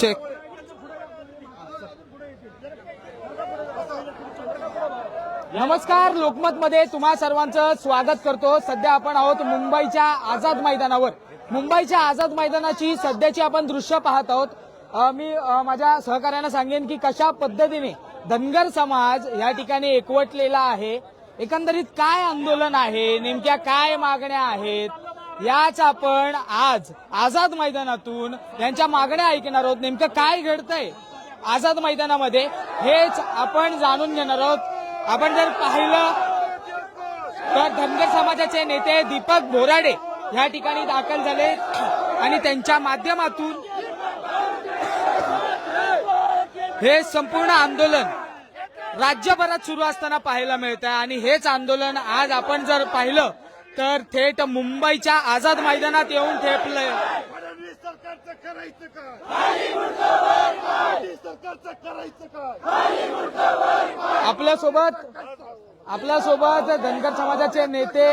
Check नमस्कार लोकमत मध्ये तुम्हा सर्वांचं स्वागत करतो. सध्या आपण आहोत मुंबईच्या आझाद मैदानावर. मुंबईच्या आझाद मैदानाची सध्याची आपण दृश्य पाहत आहोत. मी माझ्या सहकार्यांना सांगेन की कशा पद्धतीने धनगर समाज या ठिकाणी एकवटलेला आहे. एकंदरीत काय आंदोलन आहे? नेमक्या काय मागण्या आहेत? याच आपण आज आझाद मैदानातून यांच्या मागण्या ऐकणार आहोत. नेमकं काय घडतंय? आझाद मैदानामध्ये हेच आपण जाणून घेणार आहोत. आपण जर पाहिलं तर धनगर समाजाचे नेते दीपक बोराडे या ठिकाणी दाखल झाले आणि त्यांच्या माध्यमातून हे संपूर्ण आंदोलन राज्यभरात सुरू असताना पाहायला मिळत आहे आणि हेच आंदोलन आज आपण जर पाहिलं तर थेट मुंबईच्या आझाद मैदानात येऊन ठेपलंय फडणवीस सरकारचं करायचं काय? मोदी सरकारचं करायचं काय? आपल्यासोबत आपल्यासोबत धनगर समाजाचे नेते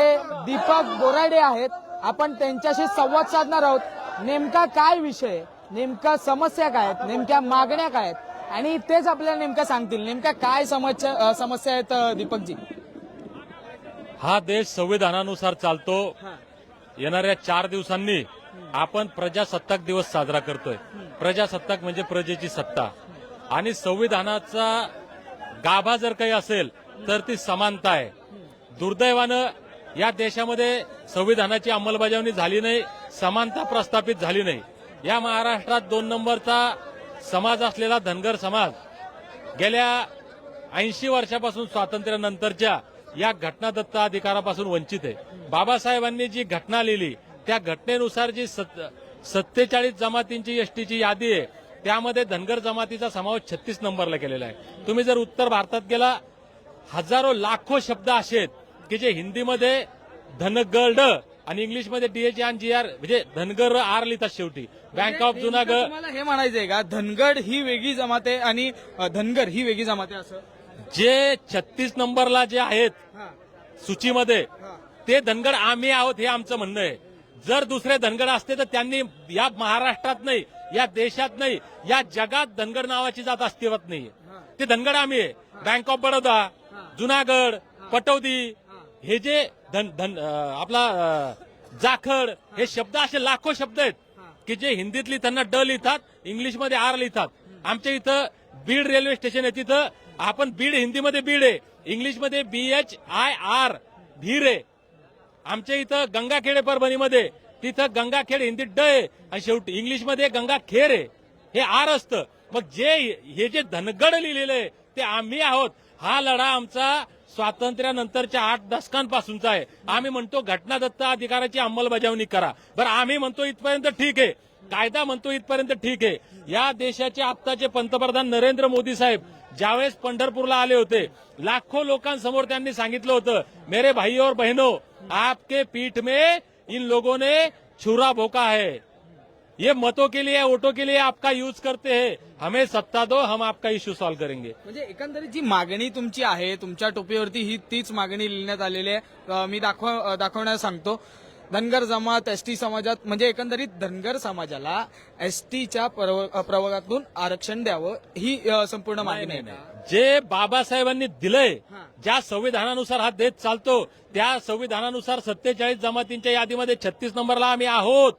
दीपक बोराडे आहेत. आपण त्यांच्याशी संवाद साधणार आहोत. नेमका काय विषय? नेमका समस्या काय आहेत? नेमक्या मागण्या काय आहेत? आणि तेच आपल्याला नेमक्या सांगतील. नेमक्या काय समस्या समस्या आहेत दीपकजी? हा देश संविधानानुसार चालतो. येणाऱ्या चार दिवसांनी आपण प्रजासत्ताक दिवस साजरा करतोय. प्रजासत्ताक म्हणजे प्रजेची सत्ता. आणि संविधानाचा गाभा जर काही असेल तर ती समानता आहे. दुर्दैवानं या देशामध्ये संविधानाची अंमलबजावणी झाली नाही समानता प्रस्थापित झाली नाही. या महाराष्ट्रात दोन नंबरचा समाज असलेला धनगर समाज गेल्या ऐंशी वर्षापासून स्वातंत्र्यानंतरच्या या घटनादत्त अधिकारापासून वंचित आहे. बाबासाहेबांनी जी घटना लिहिली त्या घटनेनुसार जी सत्तेचाळीस जमातींची एसटीची यादी आहे त्यामध्ये धनगर जमातीचा समावेश छत्तीस नंबरला केलेला आहे. तुम्ही जर उत्तर भारतात गेला हजारो लाखो शब्द असे आहेत की जे हिंदीमध्ये धनगड आणि इंग्लिशमध्ये डीएच आणि जी आर म्हणजे धनगर आर लिहितात शेवटी. बँक ऑफ जुनागड तुम्हाला हे म्हणायचंय का? धनगड ही वेगळी जमात आहे आणि धनगर ही वेगळी जमात आहे असं? जे छत्तीस नंबरला जे आहेत सूचीमध्ये. ते धनगड आम्ही आहोत हे आमचं म्हणणं आहे. जर दुसरे धनगड असते तर त्यांनी या महाराष्ट्रात नाही या देशात नाही या जगात धनगड नावाची जात अस्तित्वात नाही ते धनगड आम्ही आहे. बँक ऑफ बडोदा जुनागड पटौदी हे. जे धन धन आपला जाखड हे. शब्द असे लाखो शब्द आहेत की जे हिंदीतली त्यांना ड लिहितात इंग्लिशमध्ये आर लिहितात. आमच्या इथं बीड रेल्वे स्टेशन आहे. तिथं आपण बीड हिंदीमध्ये बीड आहे. इंग्लिशमध्ये बी एच आय आर भीर आहे. आमच्या इथं गंगाखेड आहे परभणीमध्ये तिथं गंगाखेड हिंदीत ड आहे. आणि शेवटी इंग्लिशमध्ये गंगाखेर आहे. हे आर असतं. मग जे हे जे धनगड लिहिलेलं आहे ते आम्ही आहोत. हा लढा आमचा स्वातंत्र्यानंतरच्या आठ दशकांपासूनचा आहे. आम्ही म्हणतो घटनादत्त अधिकाराची अंमलबजावणी करा. बरं आम्ही म्हणतो इथपर्यंत ठीक आहे. कायदा म्हणतो इथपर्यंत ठीक आहे. या देशाचे आत्ताचे पंतप्रधान नरेंद्र मोदी साहेब ज्यावेळेस पंढरपूरला आले होते लाखो लोकांसमोर त्यांनी सांगितलं होतं मेरे भाई और बहनों आपके पीठ में इन लोगों ने छुरा भोका है। ये मतों के लिए वोटों के लिए आपका यूज करते हैं। हमें सत्ता दो हम आपका इश्यू सॉल्व करेंगे. म्हणजे एकंदरीत जी मागणी तुमची आहे तुमच्या टोपीवरती ही तीच मागणी लिहिण्यात आलेली आहे. मी दाखव दाखवण्यास सांगतो. धनगर जमात एसटी समाजात म्हणजे एकंदरीत धनगर समाजाला एसटीच्या प्रवर्गातून आरक्षण द्यावं ही संपूर्ण मागणी आहे. जे बाबासाहेबांनी दिलंय. ज्या संविधानानुसार हा देश चालतो त्या संविधानानुसार सत्तेचाळीस जमातींच्या यादीमध्ये छत्तीस नंबरला आम्ही आहोत.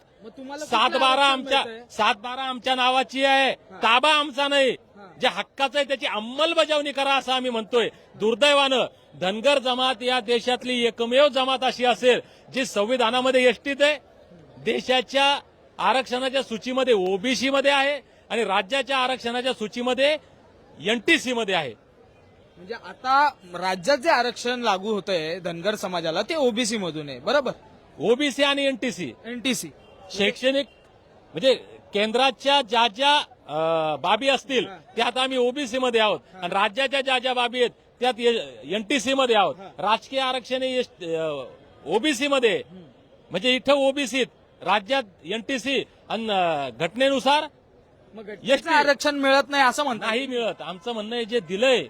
सात बारा आमच्या? सात बारा आमच्या नावाची आहे. ताबा आमचा नाही. जे हक्काचं आहे त्याची अंमलबजावणी करा असं आम्ही म्हणतोय. दुर्दैवानं धनगर जमात या देशातली एकमेव जमात अशी असेल जी संविधानामध्ये यष्टीत आहे. देशाच्या आरक्षणाच्या सूचीमध्ये ओबीसी मध्ये आहे आणि राज्याच्या आरक्षणाच्या सूचीमध्ये एनटीसी मध्ये आहे. म्हणजे आता राज्यात जे आरक्षण लागू होतंय धनगर समाजाला ते ओबीसी मधून आहे बरोबर? ओबीसी आणि एनटीसी एनटीसी शैक्षणिक म्हणजे केंद्राच्या ज्या ज्या बाबी असतील त्यात आम्ही ओबीसी मध्ये आहोत. आणि राज्याच्या ज्या ज्या बाबी आहेत त्यात एनटीसी मध्ये आहोत. राजकीय आरक्षण ओबीसी मध्ये. म्हणजे इथं ओबीसी राज्यात एनटीसी आणि घटनेनुसार. आरक्षण मिळत नाही असं म्हणता नाही मिळत. आमचं म्हणणं जे दिलंय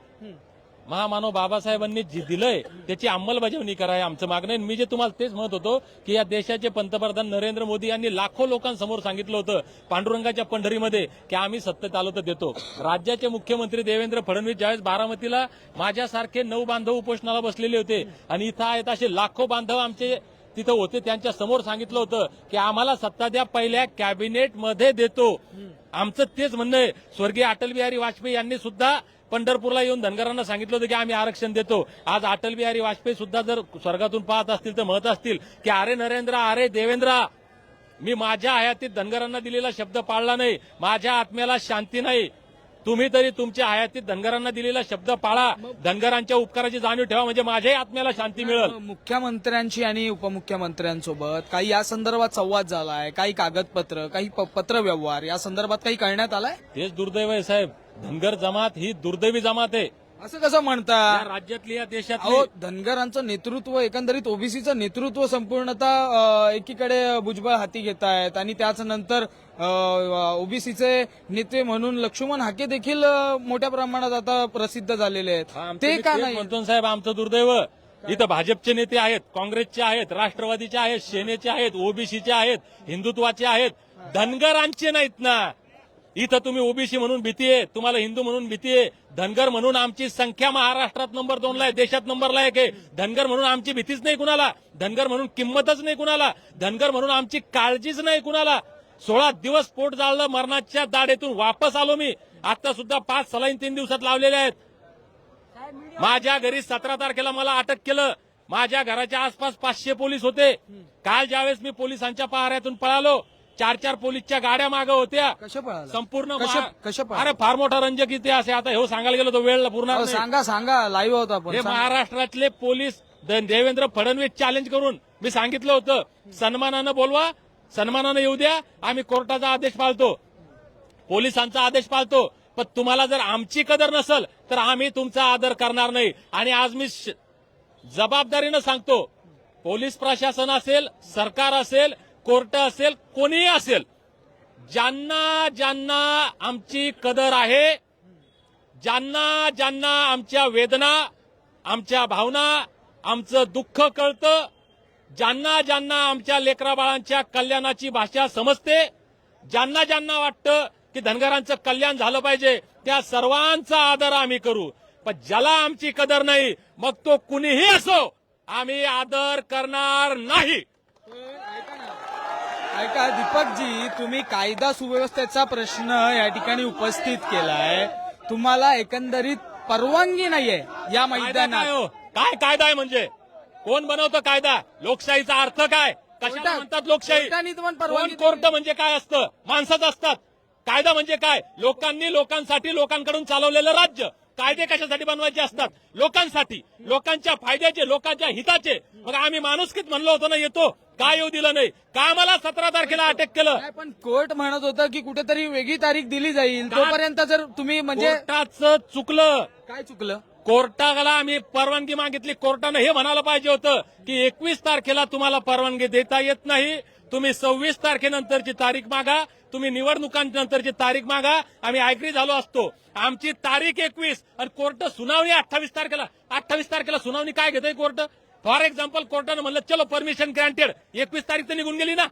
महामानव बाबासाहेबांनी जी दिलंय त्याची अंमलबजावणी कराय आमचं मागणं आहे. मी जे तुम्हाला तेच म्हणत होतो की या देशाचे पंतप्रधान नरेंद्र मोदी यांनी लाखो लोकांसमोर सांगितलं होतं पांडुरंगाच्या पंढरीमध्ये की आम्ही सत्तेत आलो तर देतो. राज्याचे मुख्यमंत्री देवेंद्र फडणवीस ज्यावेळेस बारामतीला माझ्यासारखे नऊ बांधव उपोषणाला बसलेले होते आणि इथं आहेत असे लाखो बांधव आमचे तिथं होते त्यांच्यासमोर सांगितलं होतं की आम्हाला सत्ता द्या पहिल्या कॅबिनेटमध्ये देतो. आमचं तेच म्हणणं आहे. स्वर्गीय अटल बिहारी वाजपेयी यांनी सुद्धा पंढरपूरला येऊन धनगरांना सांगितलं होतं की आम्ही आरक्षण देतो. आज अटल बिहारी वाजपेयी सुद्धा जर स्वर्गातून पाहत असतील तर म्हणत असतील की अरे नरेंद्र अरे देवेंद्र मी माझ्या हयातीत धनगरांना दिलेला शब्द पाळला नाही. माझ्या आत्म्याला शांती नाही. तुम्ही तरी तुमच्या हयातीत धनगरांना दिलेला शब्द पाळा. धनगरांच्या उपकाराची जाणीव ठेवा. म्हणजे माझ्याही आत्म्याला शांती मिळेल. मुख्यमंत्र्यांशी आणि उपमुख्यमंत्र्यांसोबत काही या संदर्भात संवाद झालाय काही कागदपत्र काही प- पत्रव्यवहार या संदर्भात काही करण्यात आलाय? तेच दुर्दैव आहे साहेब. धनगर जमात ही दुर्दैवी जमात आहे. असं कसं म्हणता? या राज्यातली या देशातली अहो धनगरांचं नेतृत्व एकंदरीत ओबीसीचं नेतृत्व संपूर्णतः अ, एकीकडे भुजबळ हाती घेत आहेत आणि त्याच नंतर ओबीसीचे नेते म्हणून लक्ष्मण हाके देखील अ, मोठ्या प्रमाणात आता प्रसिद्ध झालेले आहेत. ते का नाही? म्हणतो साहेब आमचं दुर्दैव. इथं भाजपचे नेते आहेत काँग्रेसचे आहेत राष्ट्रवादीचे आहेत सेनेचे आहेत ओबीसीचे आहेत हिंदुत्वाचे आहेत. धनगरांचे नाहीत ना. इथं तुम्ही ओबीसी म्हणून भीती आहे तुम्हाला हिंदू म्हणून भीती आहे धनगर म्हणून आमची संख्या महाराष्ट्रात नंबर दोनला आहे देशात नंबरला एक आहे. धनगर म्हणून आमची भीतीच नाही कुणाला. धनगर म्हणून किंमतच नाही कुणाला. धनगर म्हणून आमची काळजीच नाही कुणाला. सोळा दिवस पोट जाळलं मरणाच्या दाढेतून वापस आलो मी. आता सुद्धा पाच सलाईन तीन दिवसात लावलेले आहेत. माझ्या घरी सतरा तारखेला मला अटक केलं. माझ्या घराच्या आसपास पाचशे पोलीस होते. काल ज्यावेळेस मी पोलिसांच्या पहाऱ्यातून पळालो चार चार पोलीसच्या गाड्या मागं होत्या. कशा पळाला? संपूर्ण कशा-? अरे फार मोठा रंजक इतिहास आहे आता हे सांगायला गेलो तो वेळ पूर्ण सांगा सांगा लाईव्ह होता हे. महाराष्ट्रातले पोलीस देवेंद्र फडणवीस चॅलेंज करून मी सांगितलं होतं. सन्मानानं बोलवा सन्मानानं येऊ द्या आम्ही कोर्टाचा आदेश पाळतो. पोलिसांचा आदेश पाळतो. पण तुम्हाला जर आमची कदर नसेल तर आम्ही तुमचा आदर करणार नाही. आणि आज मी जबाबदारीनं सांगतो पोलीस प्रशासन असेल सरकार असेल कोर्ट असेल कोणीही असेल ज्यांना ज्यांना आमची कदर आहे ज्यांना ज्यांना आमच्या वेदना आमच्या भावना आमचं दुःख कळतं ज्यांना ज्यांना आमच्या लेकराबाळांच्या कल्याणाची भाषा समजते ज्यांना ज्यांना वाटतं की धनगरांचं कल्याण झालं पाहिजे त्या सर्वांचा आदर आम्ही करू. पण ज्याला आमची कदर नाही मग तो कुणीही असो आम्ही आदर करणार नाही. ऐका दीपकजी तुम्ही कायदा सुव्यवस्थेचा प्रश्न या ठिकाणी उपस्थित केलाय. तुम्हाला एकंदरीत परवानगी नाहीये या मैदानात. हो? काय कायदा आहे म्हणजे? कोण बनवतं कायदा? लोकशाहीचा अर्थ काय? कशाला कोर्टात- म्हणतात लोकशाही? कोर्टाने तुम्हाला कोण परवानगी कोर्ट म्हणजे काय असतं? माणसंच असतात. कायदा म्हणजे काय? लोकांनी लोकांसाठी लोकांकडून चालवलेलं राज्य. कायदे कशासाठी बनवायचे असतात? लोकांसाठी. लोकांच्या फायद्याचे लोकांच्या हिताचे. मग आम्ही माणुसकीत म्हणलो होतो ना येतो. का येऊ दिलं नाही? का आम्हाला सतरा तारखेला अटक केलं. नाही, पण कोर्ट म्हणत होतं की कुठेतरी वेगळी तारीख दिली जाईल. तोपर्यंत जर तुम्ही म्हणजे कोर्टाचं चुकलं. काय चुकलं? कोर्टाला आम्ही परवानगी मागितली. कोर्टानं हे म्हणायला पाहिजे होतं की एकवीस तारखेला तुम्हाला परवानगी देता येत नाही. तुम्ही सव्वीस तारखेनंतरची तारीख मागा. तुम्ही निवडणुकांनंतरची तारीख मागा. आम्ही ऐकरी झालो असतो. आमची तारीख एकवीस. आणि कोर्ट सुनावणी अठ्ठावीस तारखेला अठ्ठावीस तारखेला सुनावणी काय घेतोय कोर्ट? फॉर एक्झाम्पल कोर्टानं म्हणलं चलो परमिशन ग्रँटेड. एकवीस तारीख तर निघून गेली ना.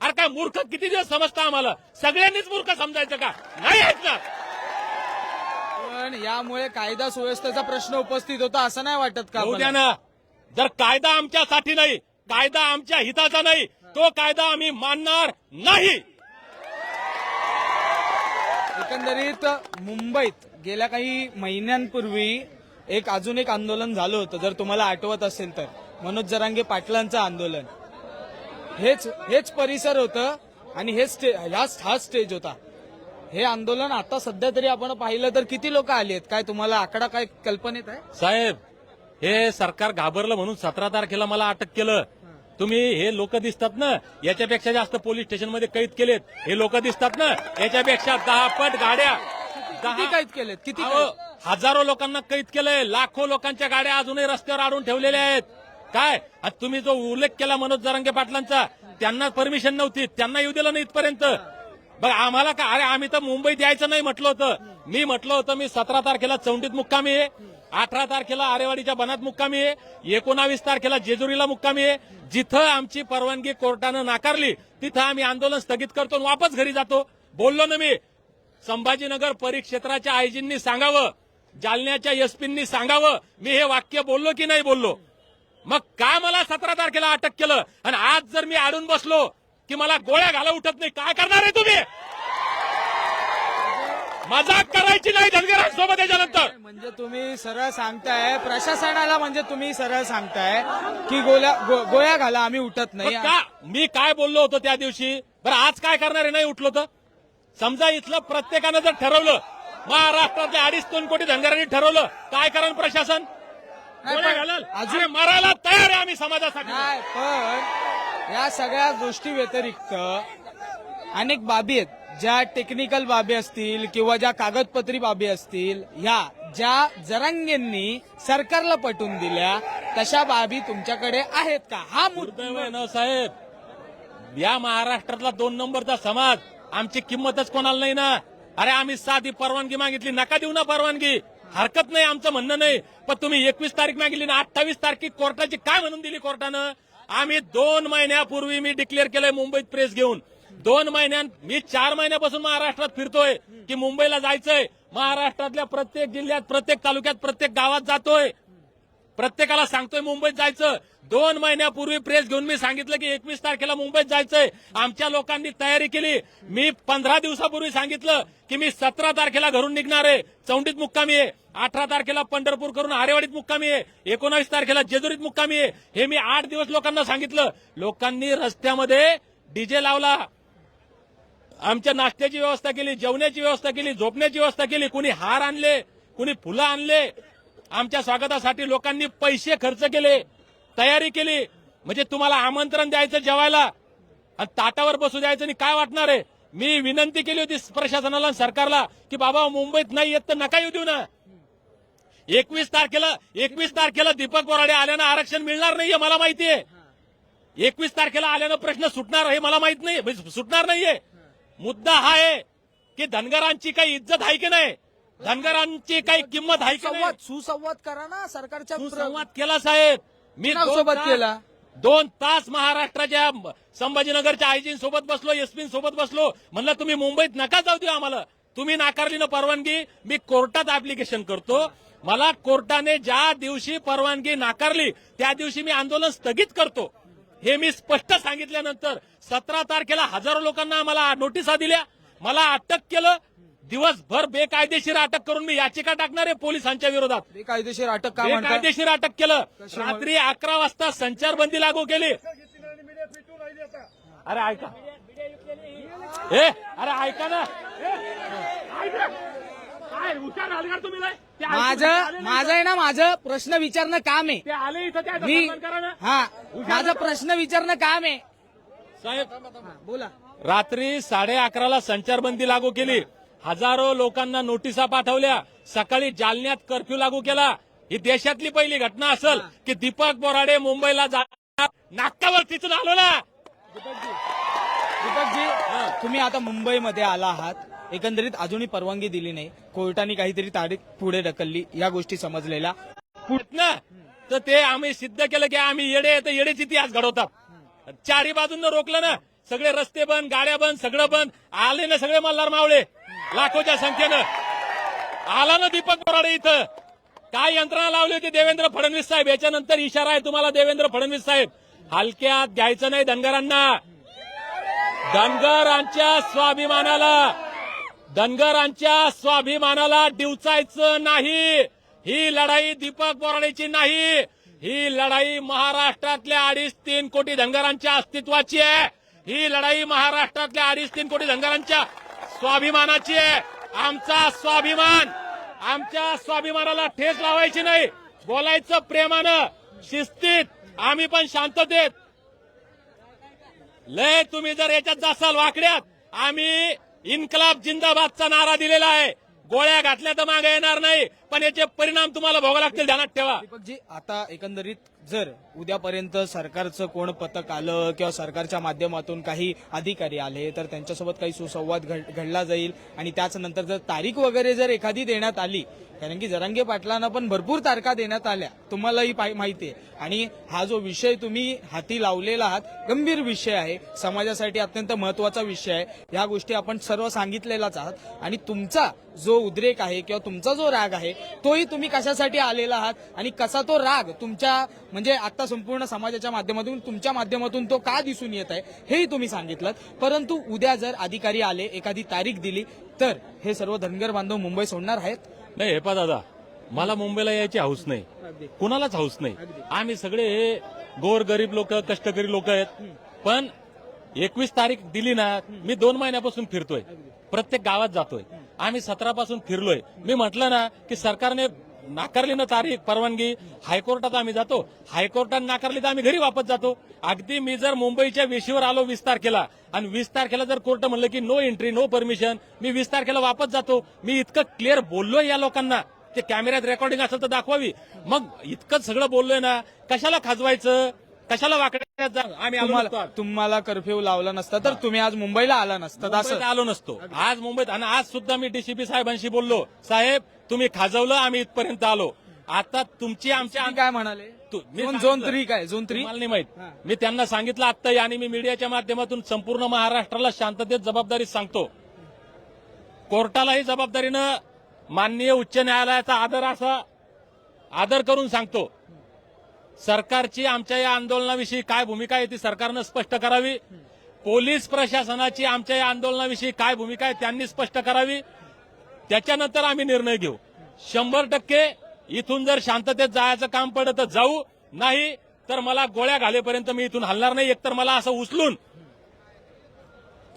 अरे काय मूर्ख किती दिवस समजता आम्हाला? सगळ्यांनीच मूर्ख समजायचं का? नाही ऐकणार. पण यामुळे कायदा सुव्यवस्थेचा प्रश्न उपस्थित होता असं नाही वाटत का होऊ द्या आपल्याला? ना. जर कायदा आमच्यासाठी नाही कायदा आमच्या हिताचा नाही तो कायदा आम्ही मानणार नाही. एकंदरीत मुंबईत गेल्या काही महिन्यांपूर्वी एक अजून एक आंदोलन झालं होतं जर तुम्हाला आठवत असेल तर. मनोज जरांगे पाटलांचं आंदोलन. हेच हेच परिसर होतं आणि हे स्टे ह्याच स्टेज होता. हे आंदोलन आता सध्या तरी आपण पाहिलं तर किती लोक आली आहेत? काय तुम्हाला आकडा काय कल्पनेत आहे? साहेब हे सरकार घाबरलं म्हणून सतरा तारखेला मला अटक केलं. तुम्ही हे लोक दिसतात ना याच्यापेक्षा जास्त पोलीस स्टेशनमध्ये कैद केलेत. हे लोक दिसतात ना याच्यापेक्षा दहा पट गाड्या किती कैद केलेत? किती अहो, कैद? हजारो लोकांना कैद केलंय. लाखो लोकांच्या गाड्या अजूनही रस्त्यावर आणून ठेवलेल्या आहेत. काय? आज तुम्ही जो उल्लेख केला मनोज जरांगे पाटलांचा त्यांना परमिशन नव्हती. त्यांना येऊ दिलं नाही इथपर्यंत. बघ आम्हाला का अरे आम्ही तर मुंबईत यायचं नाही म्हटलं होतं. मी म्हटलं होतं मी सतरा तारखेला चौंडीत मुक्कामी आहे. अठरा तारखेला आरेवाडीच्या बनात मुक्कामी आहे. एकोणावीस तारखेला जेजुरीला मुक्कामी आहे. जिथं आमची परवानगी कोर्टानं नाकारली तिथं आम्ही आंदोलन स्थगित करतो आणि वापस घरी जातो. बोललो ना मी संभाजीनगर परिक्षेत्राच्या आयजींनी सांगावं जालन्याच्या एसपींनी सांगावं मी हे वाक्य बोललो की नाही बोललो. मग का मला सतरा तारखेला अटक केलं? आणि आज जर मी अडून बसलो की मला गोळ्या घाला उठत नाही काय करणार आहे तुम्ही? मजाक करायची नाही धनगरांसोबत याच्यानंतर. म्हणजे तुम्ही सरळ सांगताय प्रशासनाला म्हणजे तुम्ही सरळ सांगताय की गोळ्या गो- गोळ्या घाला आम्ही उठत नाही. मग का? मी काय बोललो होतो त्या दिवशी? बरं आज काय करणार आहे? नाही उठलो तर? समजा इथलं प्रत्येकानं जर ठरवलं महाराष्ट्रातल्या अडीच दोन कोटी धनगरांनी ठरवलं काय करण प्रशासन? अजून- मरायला तयार आहे आम्ही समाजासाठी. पण या सगळ्या गोष्टी व्यतिरिक्त अनेक बाबी आहेत. ज्या टेक्निकल बाबी असतील किंवा ज्या कागदपत्री बाबी असतील ह्या ज्या जरांगेंनी सरकारला पटवून दिल्या तशा बाबी तुमच्याकडे आहेत का? हा मुद्दा दुर्दैव आहे ना साहेब. या महाराष्ट्रातला दोन नंबरचा समाज आमची किंमतच कोणाला नाही ना? अरे आम्ही साधी परवानगी मागितली. नका देऊ ना परवानगी. हरकत नाही आमचं म्हणणं नाही. पण तुम्ही एकवीस तारीख मागितली ना अठ्ठावीस तारखे कोर्टाची काय म्हणून दिली कोर्टानं? आम्ही दोन महिन्यापूर्वी मी डिक्लेअर केलंय मुंबईत प्रेस घेऊन. दोन महिन्यां मी चार महिन्यापासून महाराष्ट्रात फिरतोय की मुंबईला जायचंय. महाराष्ट्रातल्या प्रत्येक जिल्ह्यात प्रत्येक तालुक्यात प्रत्येक गावात जातोय. प्रत्येकाला सांगतोय मुंबईत जायचं. दोन महिन्यापूर्वी प्रेस घेऊन मी सांगितलं की एकवीस तारखेला मुंबईत जायचंय. आमच्या लोकांनी तयारी केली. मी पंधरा दिवसापूर्वी सांगितलं की मी सतरा तारखेला घरून निघणार आहे. चौंडीत मुक्कामी आहे. अठरा तारखेला पंढरपूर करून आरेवाडीत मुक्कामी आहे. एकोणावीस तारखेला जेजुरीत मुक्कामी आहे. हे मी आठ दिवस लोकांना सांगितलं. लोकांनी रस्त्यामध्ये डीजे लावला. आमच्या नाश्त्याची व्यवस्था केली जेवण्याची व्यवस्था केली झोपण्याची व्यवस्था केली. कुणी हार आणले कुणी फुलं आणले आमच्या स्वागतासाठी लोकांनी पैसे खर्च केले तयारी केली. म्हणजे तुम्हाला आमंत्रण द्यायचं जेवायला आणि ताटावर बसू द्यायचं आणि काय वाटणार आहे? मी विनंती केली होती प्रशासनाला सरकारला की बाबा मुंबईत नाही येत तर नका येऊ देऊ ना. एकवीस तारखेला एकवीस तारखेला दीपक बोराडे आल्यानं आरक्षण मिळणार नाहीये मला माहितीये एकवीस तारखेला आल्यानं प्रश्न सुटणार हे मला माहीत नाही. म्हणजे सुटणार नाहीये. मुद्दा हा आहे की धनगरांची काही इज्जत आहे की नाही? धनगरांची काही किंमत आहे की नाही? संवाद सुसंवाद करा ना सरकारच्या सुसंवाद केला साहेब. मी दोन सोबत तास- केला? दोन तास महाराष्ट्राच्या संभाजीनगरच्या आयजीन सोबत बसलो एसपी सोबत बसलो. म्हणलं तुम्ही मुंबईत नका जाऊ देऊ आम्हाला. तुम्ही नाकारली ना परवानगी. मी कोर्टात ऍप्लिकेशन करतो. मला कोर्टाने ज्या दिवशी परवानगी नाकारली त्या दिवशी मी आंदोलन स्थगित करतो. हे मी स्पष्ट सांगितल्यानंतर सतरा तारखेला हजारो लोकांना आम्हाला नोटिसा दिल्या. मला अटक केलं. दिवसभर बेकायदेशीर अटक करून मी याचिका टाकणार आहे पोलिसांच्या विरोधात. बेकायदेशीर अटक का बेकायदेशीर अटक केलं. कशामुळे? रात्री अकरा वाजता संचारबंदी लागू केली. अरे ऐका. ए अरे ऐका ना. ए, ऐका. काय हुशार हलगार तुम्ही लय? ते ऐकून माझं नाही माझं आहे ना माझं प्रश्न विचारणं काम आहे. ते आले इथं त्याचा मी सन्मान करा ना. हा माझं प्रश्न विचारणं काम आहे. साहेब बोला. रात्री साडे अकराला संचारबंदी लागू केली. हजारो लोकांना नोटिसा पाठवल्या. सकाळी जालन्यात कर्फ्यू लागू केला. ही देशातली पहिली घटना असेल की दीपक बोराडे मुंबईला जाणार नाक्यावर तिथून आलो ना. दीपकजी. तुम्ही आता मुंबईमध्ये आला आहात. एकंदरीत अजूनही परवानगी दिली नाही. कोर्टाने काहीतरी तारीख पुढे ढकलली या गोष्टी समजलेल्या. ना. तर ते आम्ही सिद्ध केलं की आम्ही येडे तर येडेच इतिहास घडवतात. चारी बाजूंना रोखलं ना. सगळे रस्ते बंद गाड्या बंद सगळं बंद. आले ना सगळे मल्हार मावळे. लाखोच्या संख्येनं. आला ना दीपक बोराडे इथं. काय यंत्रणा लावली होती देवेंद्र फडणवीस साहेब? याच्यानंतर इशारा आहे तुम्हाला देवेंद्र फडणवीस साहेब. हलक्यात घ्यायचं नाही धनगरांना. धनगरांच्या स्वाभिमानाला धनगरांच्या स्वाभिमानाला डिवचायचं नाही. ही लढाई दीपक बोराडेची नाही. ही लढाई महाराष्ट्रातल्या अडीच तीन कोटी धनगरांच्या अस्तित्वाची आहे. ही लढाई महाराष्ट्रातल्या अडीच तीन कोटी धनगरांच्या स्वाभिमानाची आहे. आमचा स्वाभिमान आमच्या स्वाभिमानाला ठेच लावायची नाही. बोलायचं प्रेमानं शिस्तीत आम्ही पण शांततेत. लय तुम्ही जर याच्यात जासाल वाकड्यात आम्ही इन्कलाब जिंदाबादचा नारा दिलेला आहे. गोळ्या घातल्या तर मागे येणार नाही पण याचे परिणाम तुम्हाला भोगावे लागतील ध्यानात ठेवा. आता एकंदरीत जर उद्यापर्यंत सरकारचं कोण पथक आलं किंवा सरकारच्या माध्यमातून काही अधिकारी आले तर त्यांच्यासोबत काही सुसंवाद घडला जाईल. आणि त्याच नंतर जर तारीख वगैरे जर एखादी देण्यात आली कारण की जरांगे पाटलांना पण भरपूर तारखा देण्यात आल्या तुम्हालाही माहिती आहे. आणि हा जो विषय तुम्ही हाती लावलेला आहात गंभीर विषय आहे. समाजासाठी अत्यंत महत्त्वाचा विषय आहे. ह्या गोष्टी आपण सर्व सांगितलेलाच आहात. आणि तुमचा जो उद्रेक आहे किंवा तुमचा जो राग आहे तोही तुम्ही कशासाठी आलेला आहात? आणि कसा तो राग तुमच्या म्हणजे आता संपूर्ण समाजाच्या माध्यमातून तुमच्या माध्यमातून तो का दिसून येत आहे हेही तुम्ही सांगितलं. परंतु उद्या जर अधिकारी आले एखादी तारीख दिली तर हे सर्व धनगर बांधव मुंबई सोडणार आहेत? नाही हे पा दादा मला मुंबईला यायची हौस नाही. कुणालाच हौस नाही. आम्ही सगळे गोर गरीब लोक कष्टकरी लोक आहेत. पण एकवीस तारीख दिली ना मी दोन महिन्यापासून फिरतोय. प्रत्येक गावात जातोय. आम्ही सतरा पासून फिरलोय. मी म्हटलं ना की सरकारने नाकारली ना तारीख परवानगी. हायकोर्टात आम्ही जातो. हायकोर्टात नाकारली तर आम्ही घरी वापस जातो. अगदी मी जर मुंबईच्या वेशीवर आलो वीस तारखेला आणि वीस तारखेला जर कोर्ट म्हणलं की नो एंट्री नो परमिशन मी वीस तारखेला वापस जातो. मी इतकं क्लिअर बोललोय या लोकांना. ते कॅमेऱ्यात रेकॉर्डिंग असेल तर दाखवावी. मग इतकं सगळं बोललोय ना कशाला खाजवायचं? कशाला वाकड्यात जा? आम्ही आलो नसतो तुम्हाला आज. तुम्हाला कर्फ्यू लावला नसता तर तुम्ही आज मुंबईला आला नसतात मुंबईत असं आलो नसतो. आज मुंबईत आणि आज सुद्धा मी डीसीपी साहेबांशी बोललो. साहेब तुम्ही खाजवलं आम्ही इथपर्यंत आलो. आता तुमची तुम्ही काय म्हणाले? तू- मी झोन सांगितलं. थ्री काय? झोन थ्री मला नाही माहीत. मी त्यांना सांगितलं आत्ताही आणि मी मीडियाच्या माध्यमातून संपूर्ण महाराष्ट्राला शांततेत जबाबदारी सांगतो. कोर्टालाही जबाबदारीनं माननीय उच्च न्यायालयाचा आदर असा आदर करून सांगतो. सरकारची आमच्या या आंदोलनाविषयी काय भूमिका आहे ती सरकारनं स्पष्ट करावी? पोलीस प्रशासनाची आमच्या या आंदोलनाविषयी काय भूमिका आहे त्यांनी स्पष्ट करावी? त्याच्यानंतर आम्ही निर्णय घेऊ. शंभर टक्के इथून जर शांततेत जायचं काम पडलं तर जाऊ. नाही तर मला गोळ्या घालेपर्यंत मी इथून हलणार नाही. एकतर मला असं उचलून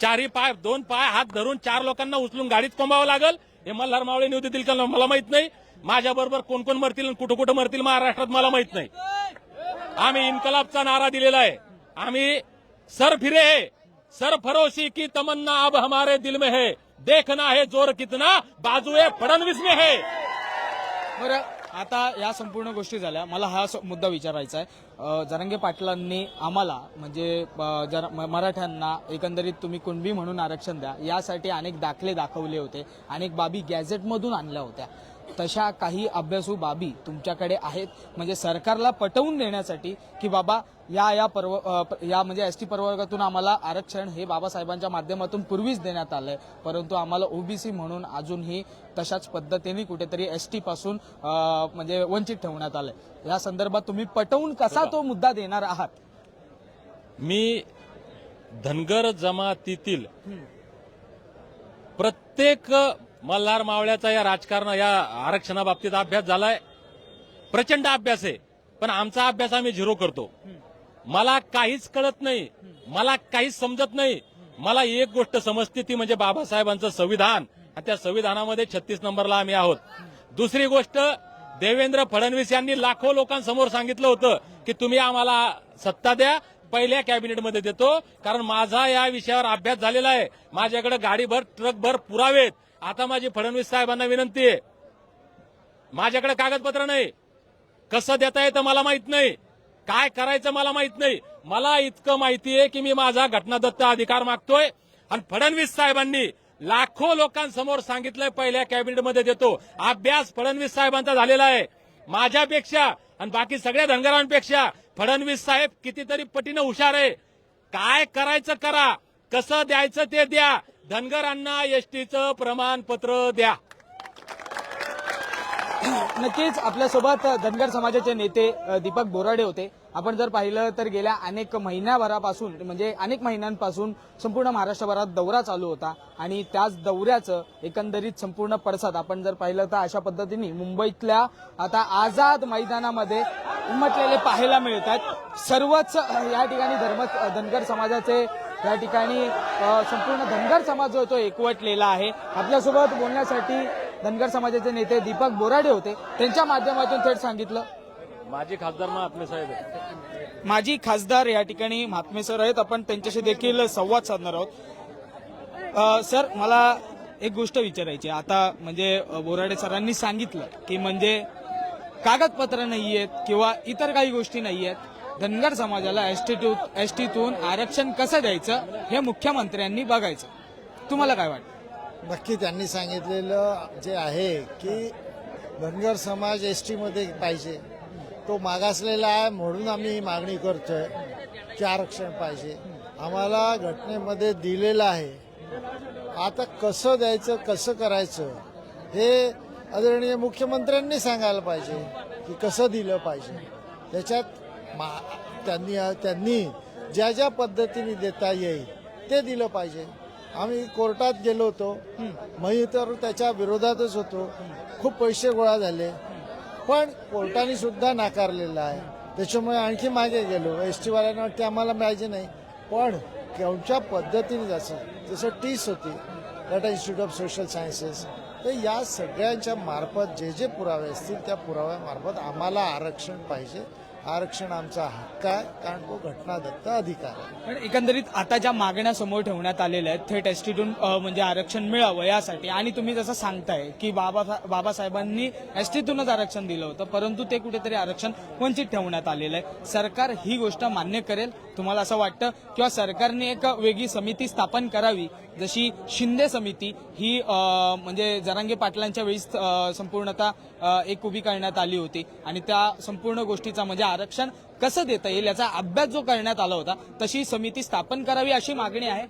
चारही पाय दोन पाय हात धरून चार लोकांना उचलून गाडीत कोंबावं लागेल. हे मल्हार मावळे नेऊ देतील का? मला माहीत नाही. माझ्याबरोबर कोण कोण मरतील आणि कुठं कुठं मरतील महाराष्ट्रात मला माहीत नाही. आम्ही इन्कलाबचा नारा दिलेला आहे. आम्ही सर फिरे है सर फरोशी की तमन्ना अब हमारे दिल में है. देखना है जोर कितना बाजूए फडणवीस में है. बरं आता या संपूर्ण गोष्टी झाल्या. मला हा मुद्दा विचारायचा आहे. जरंगे पाटलांनी आम्हाला म्हणजे जर मराठ्यांना एकंदरीत तुम्ही कुणबी म्हणून आरक्षण द्या यासाठी अनेक दाखले दाखवले होते. अनेक बाबी गॅझेटमधून आणल्या होत्या. तशा काही अभ्यासू बाबी तुमच्याकडे आहेत. म्हणजे सरकारला पटवून देण्यासाठी की बाबा या या पर्व या म्हणजे एस टी प्रवर्गातून आम्हाला आरक्षण हे बाबासाहेबांच्या माध्यमातून पूर्वीच देण्यात आलंय. परंतु आम्हाला ओबीसी म्हणून अजूनही तशाच पद्धतीने कुठेतरी एस टी पासून अं, म्हणजे वंचित ठेवण्यात आलंय. या संदर्भात तुम्ही पटवून कसा तो मुद्दा देणार आहात? मी धनगर जमातीतील प्रत्येक मल्हार मावळ्याचा या राजकारण या आरक्षणाबाबतीत अभ्यास झालाय. प्रचंड अभ्यास आहे. पण आमचा अभ्यास आम्ही झिरो करतो. मला काहीच कळत नाही. मला काहीच समजत नाही. मला एक गोष्ट समजते ती म्हणजे बाबासाहेबांचं संविधान. आणि त्या संविधानामध्ये छत्तीस नंबरला आम्ही आहोत. दुसरी गोष्ट देवेंद्र फडणवीस यांनी लाखो लोकांसमोर सांगितलं होतं की तुम्ही आम्हाला सत्ता द्या. पहिल्या कॅबिनेटमध्ये देतो. कारण माझा या विषयावर अभ्यास झालेला आहे. माझ्याकडे गाडीभर ट्रकभर पुरावेत. आता माझी फडणवीस साहेबांना विनंती आहे. माझ्याकडे कागदपत्र नाही. कसं देता येतं मला माहीत नाही. काय करायचं मला माहीत नाही. मला इतकं माहिती आहे की मी माझा घटनादत्त अधिकार मागतोय आणि फडणवीस साहेबांनी लाखो लोकांसमोर सांगितलंय पहिल्या कॅबिनेटमध्ये देतो. अभ्यास फडणवीस साहेबांचा झालेला आहे. माझ्यापेक्षा आणि बाकी सगळ्या धनगरांपेक्षा फडणवीस साहेब कितीतरी पटीनं हुशार आहे. काय करायचं करा. कसं द्यायचं ते द्या. धनगरांना एसटीचं प्रमाणपत्र द्या. नक्कीच आपल्यासोबत धनगर समाजाचे नेते दीपक बोराडे होते. आपण जर पाहिलं तर गेल्या अनेक महिन्याभरापासून म्हणजे अनेक महिन्यांपासून संपूर्ण महाराष्ट्रभरात दौरा चालू होता आणि त्याच दौऱ्याचं एकंदरीत संपूर्ण पडसाद आपण जर पाहिलं तर अशा पद्धतीने मुंबईतल्या आता आझाद मैदानामध्ये उमटलेले पाहायला मिळतात सर्वच या ठिकाणी धर्म धनगर समाजाचे या ठिकाणी संपूर्ण धनगर समाज जो आहे तो एकवटलेला आहे. आपल्यासोबत बोलण्यासाठी धनगर समाजाचे नेते दीपक बोराडे होते. त्यांच्या माध्यमातून थेट सांगितलं. माझी खासदार महात्मे साहेब. माजी खासदार या ठिकाणी महात्मे सर आहेत. आपण त्यांच्याशी देखील संवाद साधणार आहोत. सर मला एक गोष्ट विचारायची. आता म्हणजे बोराडे सरांनी सांगितलं की म्हणजे कागदपत्र नाही आहेत किंवा इतर काही गोष्टी नाही आहेत धनगर समाजाला एसटीतून एसटीतून आरक्षण कसं द्यायचं हे मुख्यमंत्र्यांनी बघायचं. तुम्हाला काय वाटतं? नक्की त्यांनी सांगितलेलं जे आहे की धनगर समाज एस टीमध्ये पाहिजे. तो मागासलेला आहे म्हणून आम्ही ही मागणी करतोय की आरक्षण पाहिजे. आम्हाला घटनेमध्ये दिलेलं आहे. आता कसं द्यायचं कसं करायचं हे आदरणीय मुख्यमंत्र्यांनी सांगायला पाहिजे की कसं दिलं पाहिजे. त्याच्यात मा त्यांनी त्यांनी ज्या ज्या पद्धतीने देता येईल ते दिलं पाहिजे. आम्ही कोर्टात गेलो होतो. मी तर त्याच्या विरोधातच होतो. खूप पैसे गोळा झाले. पण कोर्टाने सुद्धा नाकारलेलं आहे. त्याच्यामुळे आणखी मागे गेलो. एस टीवाल्यांना वाटते आम्हाला पाहिजे नाही. पण कोणत्या पद्धतीने जसं जसं टीस होती Tata Institute of Social Sciences तर या सगळ्यांच्या मार्फत जे जे पुरावे असतील त्या पुराव्यामार्फत आम्हाला आरक्षण पाहिजे. आरक्षण आमचा हक्क आहे कारण तो घटनादत्त अधिकार आहे. पण एकंदरीत आता ज्या मागण्या समोर ठेवण्यात आलेल्या आहेत थेट एसटीतून म्हणजे आरक्षण मिळावं यासाठी आणि तुम्ही जसं सांगताय की बाबा बाबासाहेबांनी एसटीतूनच आरक्षण दिलं होतं परंतु ते कुठेतरी आरक्षण वंचित ठेवण्यात आलेलं आहे. सरकार ही गोष्ट मान्य करेल तुम्हाला असं वाटतं? किंवा सरकारने एक वेगळी समिती स्थापन करावी? जशी शिंदे समिती ही म्हणजे जरांगे पाटलांच्या वेळी संपूर्णतः एक उभी करण्यात आली होती. आणि त्या संपूर्ण गोष्टीचा म्हणजे आरक्षण कसं देता येईल याचा अभ्यास जो करण्यात आला होता तशी समिती स्थापन करावी अशी मागणी आहे?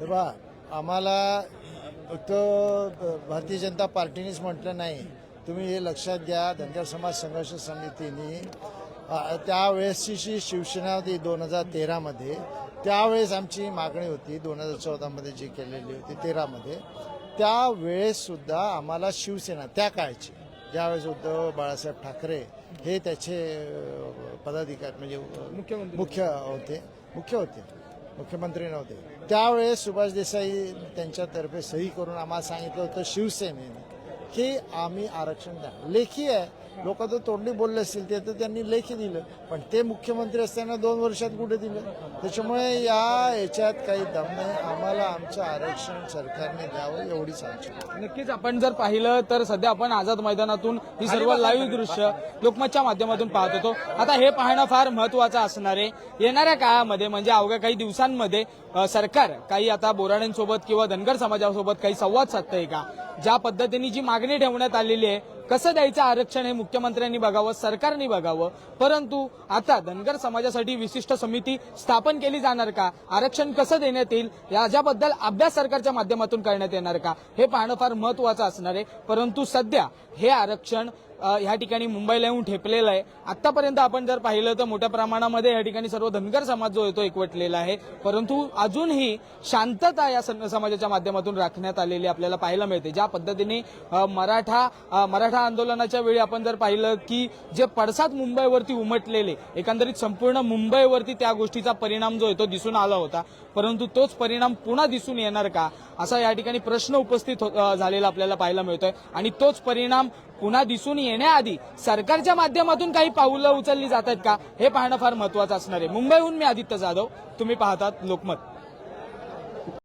बा आम्हाला फक्त भारतीय जनता पार्टीनेच म्हटलं नाही. तुम्ही हे लक्षात घ्या धनगर समाज संघर्ष समितीने त्यावेळेसची जी शिवसेना होती दोन हजार तेरामध्ये त्यावेळेस आमची मागणी होती दोन हजार चौदामध्ये जी केलेली होती तेरामध्ये त्यावेळेस सुद्धा आम्हाला शिवसेना त्या काळची ज्यावेळेस उद्धव बाळासाहेब ठाकरे हे त्याचे पदाधिकारी म्हणजे मुख्यमंत्री. मुख्य होते मुख्य होते मुख्यमंत्री नव्हते त्यावेळेस सुभाष देसाई त्यांच्यातर्फे सही करून आम्हाला सांगितलं होतं शिवसेनेने की आम्ही आरक्षण द्या लेखी आहे. लोक तर तोंडी बोलले असतील ते तर त्यांनी लेखी दिलं. पण ते मुख्यमंत्री असताना दोन वर्षात कुठे दिलं? त्याच्यामुळे या याच्यात काही दम नाही. आम्हाला आमचं आरक्षण सरकारने द्यावं एवढीच आमची नक्कीच आपण जर पाहिलं तर सध्या आपण आझाद मैदानातून ही सर्व लाईव्ह दृश्य लोकमतच्या माध्यमातून पाहत होतो. आता हे पाहणं फार महत्वाचं असणार आहे. येणाऱ्या काळामध्ये म्हणजे अवघ्या काही दिवसांमध्ये सरकार काही आता बोराड्यांसोबत किंवा धनगर समाजासोबत काही संवाद साधतंय का? ज्या पद्धतीने जी मागणी ठेवण्यात आलेली आहे कसं द्यायचं आरक्षण हे मुख्यमंत्र्यांनी बघावं सरकारने बघावं? परंतु आता धनगर समाजासाठी विशिष्ट समिती स्थापन केली जाणार का? आरक्षण कसं देण्यात येईल? याच्याबद्दल अभ्यास सरकारच्या माध्यमातून करण्यात येणार का? हे पाहणं फार महत्वाचं असणार आहे. परंतु सध्या हे आरक्षण ह्या ठिकाणी मुंबईला येऊन ठेपलेलं आहे. आतापर्यंत आपण जर पाहिलं तर मोठ्या प्रमाणामध्ये या ठिकाणी सर्व धनगर समाज जो आहे तो एकवटलेला आहे. परंतु अजूनही शांतता या समाजाच्या माध्यमातून राखण्यात आलेली आपल्याला पाहायला मिळते. ज्या पद्धतीने मराठा मराठा आंदोलनाच्या वेळी आपण जर पाहिलं की जे पडसाद मुंबईवरती उमटलेले एकंदरीत संपूर्ण मुंबईवरती त्या गोष्टीचा परिणाम जो आहे तो दिसून आला होता. परंतु तोच परिणाम पुन्हा दिसून येणार का? असा या ठिकाणी प्रश्न उपस्थित हो-, झालेला आपल्याला पाहायला मिळतोय. आणि तोच परिणाम पुन्हा दिसून येण्याआधी सरकारच्या माध्यमातून काही पावलं उचलली जात आहेत का? हे पाहणं फार महत्वाचं असणार आहे. मुंबईहून मी आदित्य जाधव. तुम्ही पाहतात लोकमत.